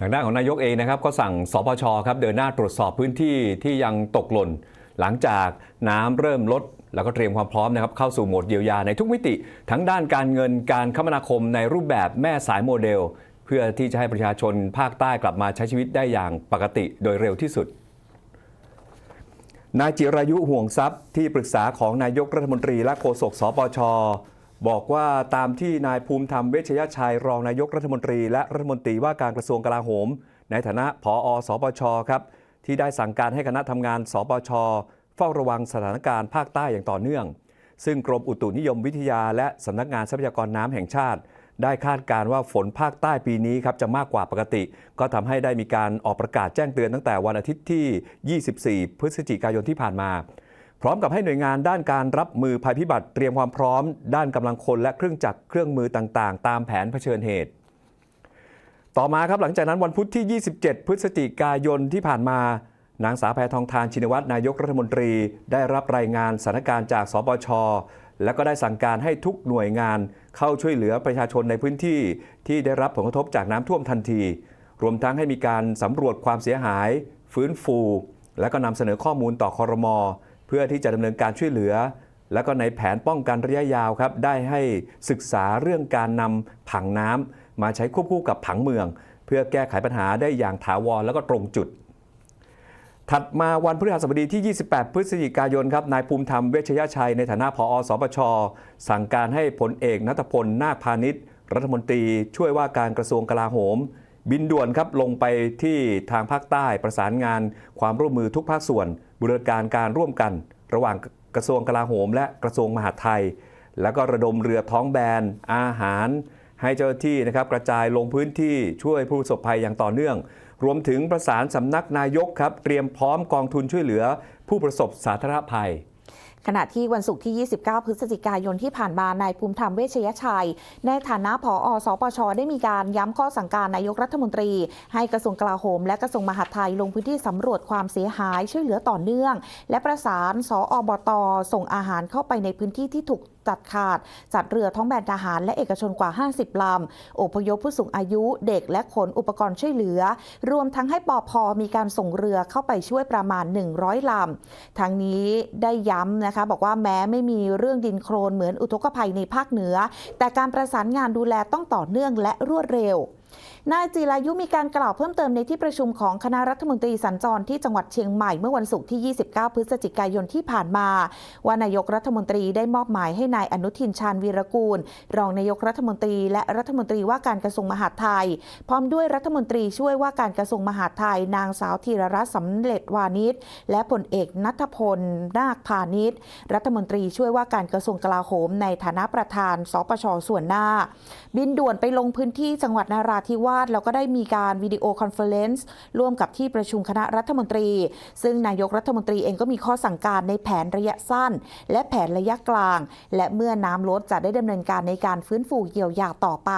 ทางด้านของนายกเองนะครับก็สั่งสปชครับเดินหน้าตรวจสอบพื้นที่ที่ยังตกหล่น หลังจากน้ำเริ่มลด แล้วก็เตรียมความพร้อมนะครับเข้าสู่โหมดเยียวยาในทุกมิติ ทั้งด้านการเงินการคมนาคมในรูปแบบแม่สายโมเดล เพื่อที่จะให้ประชาชนภาคใต้กลับมาใช้ชีวิตได้อย่างปกติโดยเร็วที่สุดนายจิรายุห่วงทรัพย์ที่ปรึกษาของนายกรัฐมนตรีและโฆษกสปช บอกว่าตามที่นายภูมิธรรมเวชยชัยรองนายกรัฐมนตรี และรัฐมนตรีว่าการกระทรวงกลาโหม ในฐานะผอสปชครับที่ได้สั่งการให้คณะทำงานสปชเฝ้าระวังสถานการณ์ภาคใต้อย่างต่อเนื่อง ซึ่งกรมอุตุนิยมวิทยาและสำนักงานทรัพยากรน้ำแห่งชาติ ได้คาดการณ์ว่าฝนภาคใต้ปีนี้ครับจะมากกว่าปกติ ก็ทำให้ได้มีการออกประกาศแจ้งเตือนตั้งแต่วันอาทิตย์ที่ 24 พฤศจิกายนที่ผ่านมา ร้อมกับให้หน่วยงานด้านการรับมือภัยพิบัติเตรียมความพร้อม ด้านกำลังคนและเครื่องจักรเครื่องมือต่างๆ ตามแผนเผชิญเหตุ ต่อมาครับหลังจากนั้นวันพุธที่ 27 พฤศจิกายนที่ผ่านมานางสาวแพทองทานชินวัตรนายกรัฐมนตรี ได้รับรายงานสถานการณ์จากสปชและก็ได้สั่งการให้ทุกหน่วยงานเข้าช่วยเหลือประชาชนในพื้นที่ ที่ได้รับผลกระทบจากน้ำท่วมทันที รวมทั้งให้มีการสำรวจความเสียหาย ฟื้นฟู และก็นำเสนอข้อมูลต่อคอรมอ เพื่อที่จะดำเนินการช่วยเหลือ และก็ในแผนป้องกันระยะยาวครับได้ให้ศึกษาเรื่องการนำผังน้ำมาใช้ควบคู่กับผังเมือง เพื่อแก้ไขปัญหาได้อย่างถาวรและก็ตรงจุด ถัดมาวันพฤหัสบดีที่ 28 พฤศจิกายนครับนายภูมิธรรมเวชยชัย ในฐานะผอสปชสั่งการให้พลเอกนัทพลนาคพาณิชย์รัฐมนตรีช่วยว่าการกระทรวงกลาโหม บินด่วนครับลงไปที่ทางภาคใต้ประสานงานความร่วมมือทุกภาคส่วนบูรณาการการร่วมกัน ระหว่างกระทรวงกลาโหม และกระทรวงมหาดไทย แล้วก็ระดมเรือท้องแบน อาหาร ให้เจ้าหน้าที่นะครับกระจายลงพื้นที่ช่วยผู้ประสบภัยอย่างต่อเนื่อง รวมถึงประสานสำนักนายกครับเตรียมพร้อมกองทุนช่วยเหลือ ผู้ประสบสาธารณภัย ขณะที่วันศุกร์ที่ 29 พฤศจิกายนที่ผ่านมานายภูมิธรรมเวชยชัย ในฐานะผอสปช ได้มีการย้ำข้อสั่งการนายกรัฐมนตรี ให้กระทรวงกลาโหม และกระทรวงมหาดไทยลงพื้นที่สำรวจความเสียหายช่วยเหลือต่อเนื่อง และประสานสอบต ส่งอาหารเข้าไปในพื้นที่ที่ถูก จัดขาด จัดเรือท้องแบนทหารและเอกชนกว่า 50 ลำอพยพผู้สูงอายุเด็กและขนอุปกรณ์ช่วยเหลือ รวมทั้งให้ปอพอมีการส่งเรือเข้าไปช่วยประมาณ 100 ลำทางนี้ได้ย้ำนะคะ บอกว่าแม้ไม่มีเรื่องดินโครนเหมือนอุทกภัยในภาคเหนือ แต่การประสานงานดูแลต้องต่อเนื่องและรวดเร็ว นายจิรายุมีการกล่าวเพิ่มเติมในที่ประชุมของคณะรัฐมนตรีสัญจรที่จังหวัดเชียงใหม่เมื่อวันศุกร์ที่ 29 พฤศจิกายนที่ผ่านมา ว่านายกรัฐมนตรีได้มอบหมายให้นายอนุทินชาญวีรกูล รองนายกรัฐมนตรี และรัฐมนตรีว่าการกระทรวงมหาดไทย พร้อมด้วยรัฐมนตรีช่วยว่าการกระทรวงมหาดไทย นางสาวธีรรัตน์สำเร็จวานิชและผลเอกนัทพลนาคพาณิชย์รัฐมนตรีช่วยว่าการกระทรวงกลาโหมในฐานะประธาน สปชส่วนหน้า บินด่วนไปลงพื้นที่จังหวัดนาราธิวาสแล้วก็ได้มีการวิดีโอคอนเฟอเรนซ์ร่วมกับที่ประชุมคณะรัฐมนตรี ซึ่งนายกรัฐมนตรีเองก็มีข้อสั่งการในแผนระยะสั้น และแผนระยะกลาง และเมื่อน้ำลดจะได้ดำเนินการในการฟื้นฟูเยียวยาต่อไป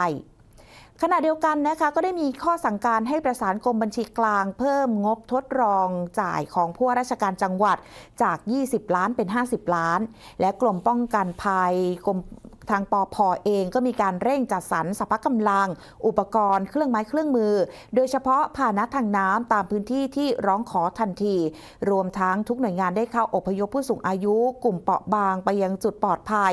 ขณะเดียวกันนะคะก็ได้มีข้อสั่งการให้ประสานกรมบัญชีกลาง เพิ่มงบทดลองจ่ายของผู้ราชการจังหวัดจาก 20 ล้านเป็น 50 ล้าน และกรมป้องกันภัยกรม ทางปอพอเองก็มีการเร่งจัดสรรสภากำลัง อุปกรณ์เครื่องไม้เครื่องมือ โดยเฉพาะพาหนะทางน้ำตามพื้นที่ที่ร้องขอทันที รวมทั้งทุกหน่วยงานได้เข้าอพยพผู้สูงอายุ กลุ่มเปราะบางไปยังจุดปลอดภัย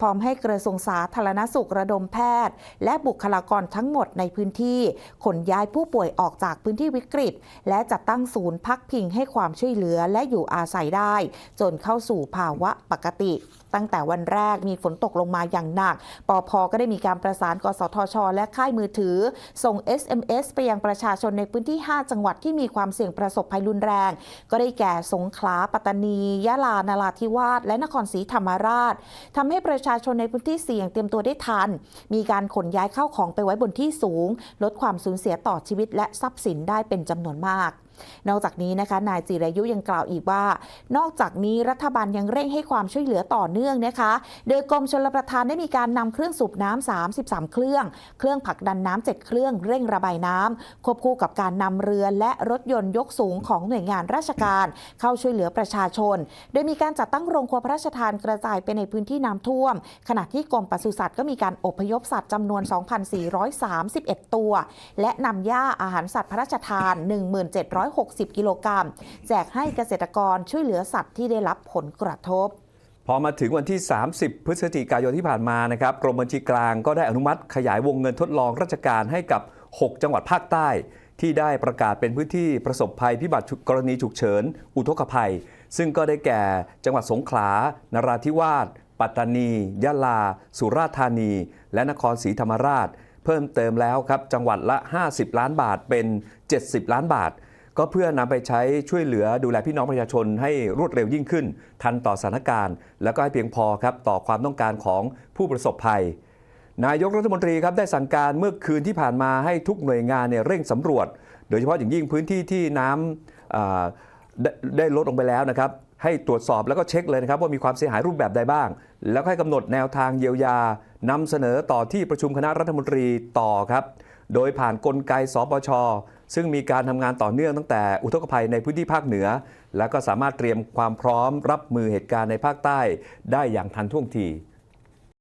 พร้อมให้กระทรวงสาธารณสุขระดมแพทย์ และบุคลากรทั้งหมดในพื้นที่ขนย้ายผู้ป่วยออกจากพื้นที่วิกฤต และจัดตั้งศูนย์พักพิงให้ความช่วยเหลือและอยู่อาศัยได้ จนเข้าสู่ภาวะปกติ ตั้งแต่วันแรกมีฝนตกลงมาอย่างหนัก ปอพก็ได้มีการประสานกสทช และค่ายมือถือ ส่ง SMS ไปยังประชาชนในพื้นที่ 5 จังหวัดที่มีความเสี่ยงประสบภัยรุนแรง ก็ได้แก่สงขลา ปัตตานี ยะลา นาราธิวาส และนครศรีธรรมราชทำให้ประชาชนในพื้นที่เสี่ยงเตรียมตัวได้ทัน มีการขนย้ายเข้าของไปไว้บนที่สูง ลดความสูญเสียต่อชีวิตและทรัพย์สินได้เป็นจำนวนมากนอกจากนี้นะคะนายจิรายุยังกล่าวอีกว่า นอกจากนี้รัฐบาลยังเร่งให้ความช่วยเหลือต่อเนื่องนะคะ โดยกรมชลประทานได้มีการนำเครื่องสูบน้ำ33 เครื่อง เครื่องผลักดันน้ำ7เครื่องเร่งระบายน้ำควบคู่กับการนำเรือและรถยนต์ยกสูงของหน่วยงานราชการ เข้าช่วยเหลือประชาชน โดยมีการจัดตั้งโรงครัวพระราชทานกระจายไปในพื้นที่น้ำท่วม ขณะที่กรมปศุสัตว์ก็มีการอพยพสัตว์จำนวน 2,431 ตัว และนำหญ้าอาหารสัตว์พระราชทาน160 กิโลกรัมแจกให้เกษตรกรช่วยเหลือสัตว์ที่ได้รับผลกระทบ พอมาถึงวันที่ 30 พฤศจิกายนที่ผ่านมานะครับกรมบัญชีกลางก็ได้อนุมัติขยายวงเงินทดลองราชการให้กับ 6 จังหวัดภาคใต้ ที่ได้ประกาศเป็นพื้นที่ประสบภัยพิบัติกรณีฉุกเฉิน อุทกภัย ซึ่งก็ได้แก่จังหวัดสงขลานราธิวาส ปัตตานี ยะลา สุราษฎร์ธานี และนครศรีธรรมราช เพิ่มเติมแล้วครับจังหวัดละ 50 ล้านบาทเป็น 70 ล้านบาท ก็เพื่อนำไปใช้ช่วยเหลือดูแลพี่น้องประชาชนให้รวดเร็วยิ่งขึ้น ทันต่อสถานการณ์ แล้วก็ให้เพียงพอครับต่อความต้องการของผู้ประสบภัย นายกรัฐมนตรีครับได้สั่งการเมื่อคืนที่ผ่านมาให้ทุกหน่วยงานเนี่ยเร่งสำรวจ โดยเฉพาะอย่างยิ่งพื้นที่ที่น้ำอ่าได้ได้ลดลงไปแล้วนะครับให้ตรวจสอบแล้วก็เช็คเลยนะครับว่ามีความเสียหายรูปแบบใดบ้าง แล้วให้กำหนดแนวทางเยียวยานำเสนอต่อที่ประชุมคณะรัฐมนตรีต่อครับ โดยผ่านกลไกสปช ซึ่งมีการทำงานต่อเนื่องตั้งแต่อุทกภัยในพื้นที่ภาคเหนือ และก็สามารถเตรียมความพร้อมรับมือเหตุการณ์ในภาคใต้ ได้อย่างทันท่วงที